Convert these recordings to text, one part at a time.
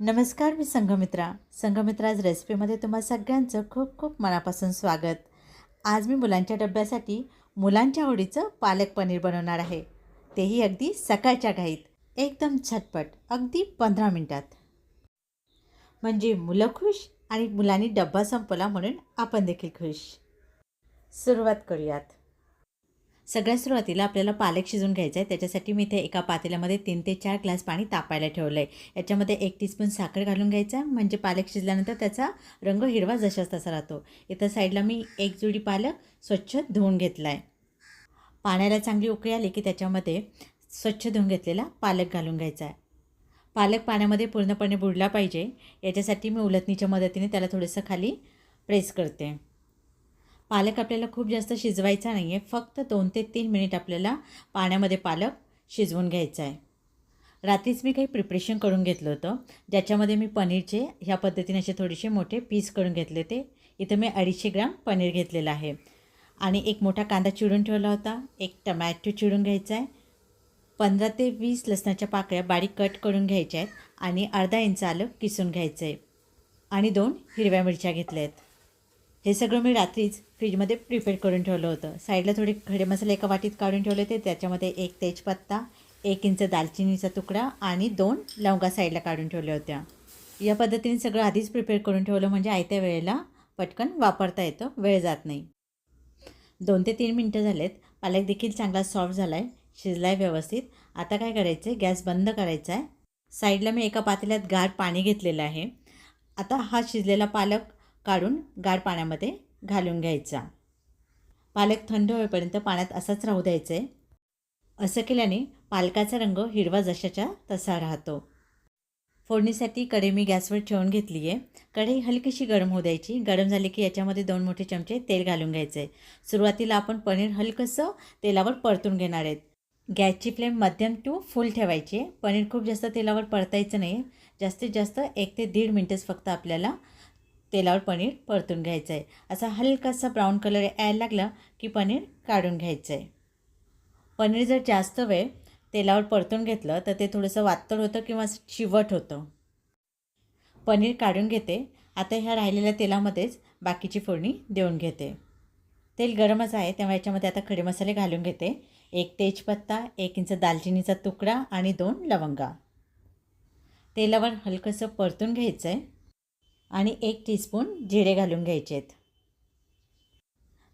नमस्कार मी संघमित्रा. संघमित्रा आज रेसिपीमध्ये तुम्हा सगळ्यांचं खूप खूप मनापासून स्वागत. आज मी मुलांच्या डब्यासाठी मुलांच्या आवडीचं पालक पनीर बनवणार आहे. तेही अगदी सकाळच्या घाईत. एकदम झटपट अगदी पंधरा मिनटात. म्हणजे मुलं खुश आणि मुलांनी डब्बा संपला म्हणून आपण देखील खुश. सुरुवात करूयात. सगळ्यात सुरुवातीला आपल्याला पालक शिजवून घ्यायचा आहे. त्याच्यासाठी मी इथे एका पातेल्यामध्ये तीन ते चार ग्लास पाणी तापायला ठेवलं आहे. याच्यामध्ये एक टीस्पून साखर घालून घ्यायचा म्हणजे पालक शिजल्यानंतर त्याचा रंग हिरवा जशाच तसा राहतो. इथं साईडला मी एक जुडी पालक स्वच्छ धुवून घेतला आहे. पाण्याला चांगली उकळी आली की त्याच्यामध्ये स्वच्छ धुवून घेतलेला पालक घालून घ्यायचा आहे. पालक पाण्यामध्ये पूर्णपणे बुडला पाहिजे. याच्यासाठी मी उलटणीच्या मदतीने त्याला थोडंसं खाली प्रेस करते. पालक आपल्याला खूप जास्त शिजवायचा नाही आहे फक्त दोन ते तीन मिनिट आपल्याला पाण्यामध्ये पालक शिजवून घ्यायचा आहे रात्रीच मी काही प्रिपरेशन करून घेतलं होतं. ज्याच्यामध्ये मी पनीरचे ह्या पद्धतीने असे थोडेसे मोठे पीस करून घेतले होते. इथं मी अडीचशे ग्राम पनीर घेतलेलं आहे. आणि एक मोठा कांदा चिरून ठेवला होता. एक टमॅटो चिरून घ्यायचा आहे पंधरा ते वीस लसणाच्या पाकळ्या बारीक कट करून घ्यायच्या आहेत आणि अर्धा इंच आलं किसून घ्यायचं आहे आणि दोन हिरव्या मिरच्या घेतल्या आहेत हे सगळं मी रात्रीच फ्रीजमध्ये प्रिपेअर करून ठेवलं होतं. साईडला थोडे खडे मसाले एका वाटीत काढून ठेवले होते. त्याच्यामध्ये एक तेजपत्ता एक इंच दालचिनीचा तुकडा आणि दोन लवंगा साईडला काढून ठेवल्या होत्या. या पद्धतीने सगळं आधीच प्रिपेअर करून ठेवलं म्हणजे आयत्या वेळेला पटकन वापरता येतं. वेळ जात नाही. दोन ते तीन मिनटं झालेत. पालक देखील चांगला सॉफ्ट झाला आहे शिजला आहे व्यवस्थित. आता काय करायचं आहे गॅस बंद करायचा आहे साईडला मी एका पातेल्यात गार पाणी घेतलेलं आहे. आता हा शिजलेला पालक काढून गार पाण्यामध्ये घालून घ्यायचा. पालक थंड होईपर्यंत पाण्यात असाच राहू द्यायचं. आहे असं केल्याने पालकाचा रंग हिरवा जशाच्या तसा राहतो. फोडणीसाठी कढई मी गॅसवर ठेवून घेतली आहे कढई हलकीशी गरम होऊ द्यायची. गरम झाली की याच्यामध्ये दोन मोठे चमचे तेल घालून घ्यायचं. आहे सुरुवातीला आपण पनीर हलकंसं तेलावर परतून घेणार आहेत. गॅसची फ्लेम मध्यम टू फुल ठेवायची पनीर खूप जास्त तेलावर परतायचं नाही जास्तीत जास्त एक ते दीड मिनटंच फक्त आपल्याला तेलावर पनीर परतून घ्यायचं आहे असा हलकासा ब्राऊन कलर यायला लागला की पनीर काढून घ्यायचं आहे पनीर जर जास्त वेळ तेलावर परतून घेतलं तर ते थोडंसं वातळ होतं किंवा चिवट होतं. पनीर काढून घेते. आता ह्या राहिलेल्या तेलामध्येच बाकीची फोडणी देऊन घेते. तेल गरमच आहे तेव्हा याच्यामध्ये आता खडे मसाले घालून घेते. एक तेजपत्ता एक इंच दालचिनीचा तुकडा आणि दोन लवंगा. तेलावर हलकंसं परतून घ्यायचं आहे आणि एक टीस्पून जिरे घालून घ्यायचे आहेत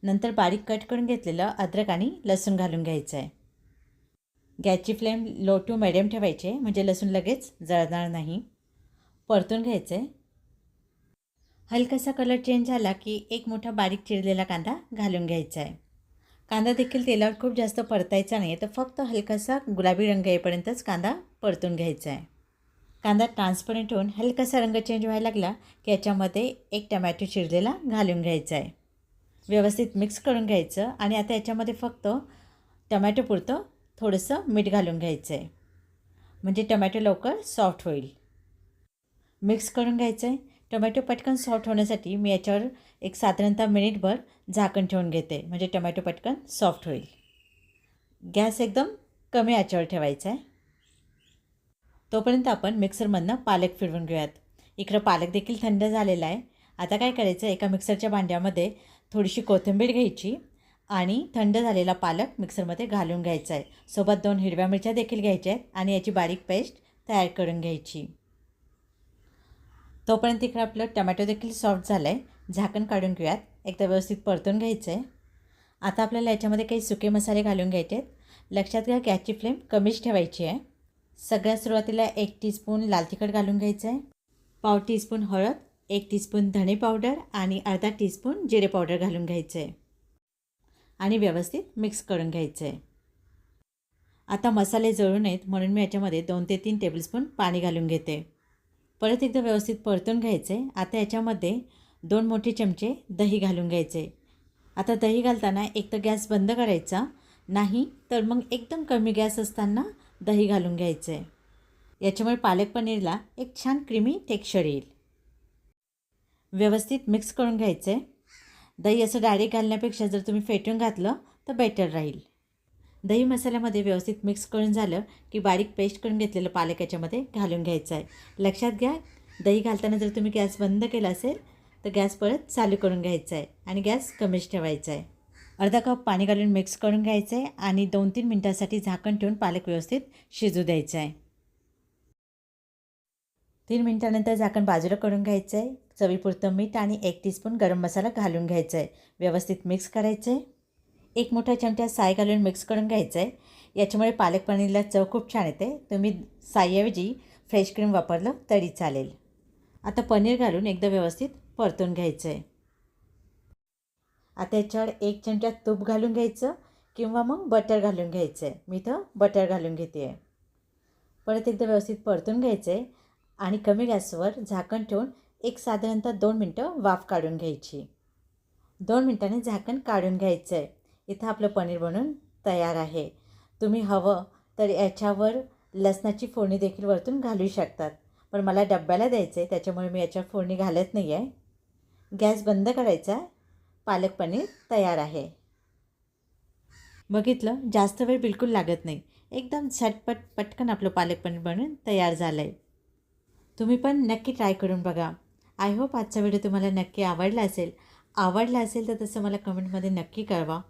नंतर बारीक कट करून घेतलेलं अद्रक आणि लसूण घालून घ्यायचं आहे गॅसची फ्लेम लो टू मिडियम ठेवायचे म्हणजे लसूण लगेच जळणार नाही. परतून घ्यायचं आहे हलकासा कलर चेंज झाला की एक मोठा बारीक चिरलेला कांदा घालून घ्यायचा आहे कांदा देखील तेलावर खूप जास्त परतायचा नाही तर फक्त हलकासा गुलाबी रंग येईपर्यंतच कांदा परतून घ्यायचा आहे कांदा ट्रान्सपरंट होऊन हलकासा रंग चेंज व्हायला लागला की याच्यामध्ये एक टमॅटो चिरलेला घालून घ्यायचा आहे. व्यवस्थित मिक्स करून घ्यायचं आणि आता याच्यामध्ये फक्त टमॅटो पुरतं थोडंसं मीठ घालून घ्यायचं आहे. म्हणजे टमॅटो लवकर सॉफ्ट होईल. मिक्स करून घ्यायचं आहे. टोमॅटो पटकन सॉफ्ट होण्यासाठी मी याच्यावर एक साधारणतः मिनिटभर झाकण ठेवून घेते. म्हणजे टोमॅटो पटकन सॉफ्ट होईल. गॅस एकदम कमी याच्यावर ठेवायचा आहे. तोपर्यंत आपण मिक्सरमधनं पालक फिरवून घेऊयात. इकडं पालक देखील थंड झालेला आहे. आता काय करायचं एका मिक्सरच्या भांड्यामध्ये थोडीशी कोथिंबीर घ्यायची आणि थंड झालेला पालक मिक्सरमध्ये घालून घ्यायचा आहे. सोबत दोन हिरव्या मिरच्या देखील घ्यायच्या आहेत आणि याची बारीक पेस्ट तयार करून घ्यायची. तोपर्यंत इकडं आपलं टमॅटो देखील सॉफ्ट झालं आहे झाकण काढून घेऊयात. एकदा व्यवस्थित परतून घ्यायचं आहे आता आपल्याला याच्यामध्ये काही सुके मसाले घालून घ्यायचे आहेत लक्षात घ्या गॅसची फ्लेम कमीच ठेवायची आहे. सगळ्यात सुरुवातीला एक टीस्पून लाल तिखट घालून घ्यायचं आहे पाव टीस्पून हळद एक टीस्पून धणे पावडर आणि अर्धा टीस्पून जिरे पावडर घालून घ्यायचं आहे आणि व्यवस्थित मिक्स करून घ्यायचं आहे आता मसाले जळू नयेत म्हणून मी याच्यामध्ये दोन ते तीन टेबलस्पून पाणी घालून घेते. परत एकदा व्यवस्थित परतून घ्यायचे आता याच्यामध्ये दोन मोठे चमचे दही घालून घ्यायचे आता दही घालताना एक तर गॅस बंद करायचा नाही तर मग एकदम कमी गॅस असताना दही घालून घ्यायचं आहे याच्यामुळे पालक पनीरला एक छान क्रीमी टेक्स्चर येईल. व्यवस्थित मिक्स करून घ्यायचं आहे दही असं डायरेक्ट घालण्यापेक्षा जर तुम्ही फेटून घातलं तर बेटर राहील. दही मसाल्यामध्ये व्यवस्थित मिक्स करून झालं की बारीक पेस्ट करून घेतलेलं पालक याच्यामध्ये घालून घ्यायचं आहे लक्षात घ्या दही घालताना जर तुम्ही गॅस बंद केला असेल तर गॅस परत चालू करून घ्यायचा आहे आणि गॅस कमीच ठेवायचा आहे अर्धा कप पाणी घालून मिक्स करून घ्यायचं आहे आणि दोन तीन मिनटासाठी झाकण ठेवून पालक व्यवस्थित शिजू द्यायचं. आहे तीन मिनटानंतर झाकण बाजूला करून घ्यायचं. आहे चवीपुरतं मीठ आणि एक टीस्पून गरम मसाला घालून घ्यायचा. आहे व्यवस्थित मिक्स करायचं. आहे एक मोठा चमचा साय घालून मिक्स करून घ्यायचं. आहे याच्यामुळे पालक पनीरला चव खूप छान येते. तुम्ही साईऐवजी फ्रेश क्रीम वापरलं तरी चालेल. आता पनीर घालून एकदा व्यवस्थित परतून घ्यायचं. आहे आता याच्यावर एक चमचा तूप घालून घ्यायचं किंवा मग बटर घालून घ्यायचं आहे मी इथं बटर घालून घेते. आहे परत एकदा व्यवस्थित परतून घ्यायचं आहे आणि कमी गॅसवर झाकण ठेवून एक साधारणतः दोन मिनटं वाफ काढून घ्यायची. दोन मिनटाने झाकण काढून घ्यायचं आहे इथं आपलं पनीर बनून तयार आहे. तुम्ही हवं तर याच्यावर लसणाची फोडणी देखील वरतून घालू शकतात. पण मला डब्याला द्यायचं आहे त्याच्यामुळे मी याच्यावर फोडणी घालत नाही आहे गॅस बंद करायचा पालक पनीर तयार आहे. बघितलं? जास्त वेळ बिलकुल लागत नाही. एकदम झटपट पटकन आपलं पालक पनीर बनून तयार झालं आहे तुम्ही पण नक्की ट्राय करून बघा. आय होप आजचा व्हिडिओ तुम्हाला नक्की आवडला असेल. आवडला असेल तर तसं मला कमेंटमध्ये नक्की कळवा.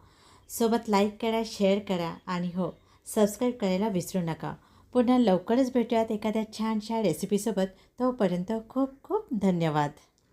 सोबत लाईक करा शेअर करा आणि हो सबस्क्राईब करायला विसरू नका. पुन्हा लवकरच भेटूयात एखाद्या छानशा रेसिपीसोबत तोपर्यंत खूप खूप धन्यवाद.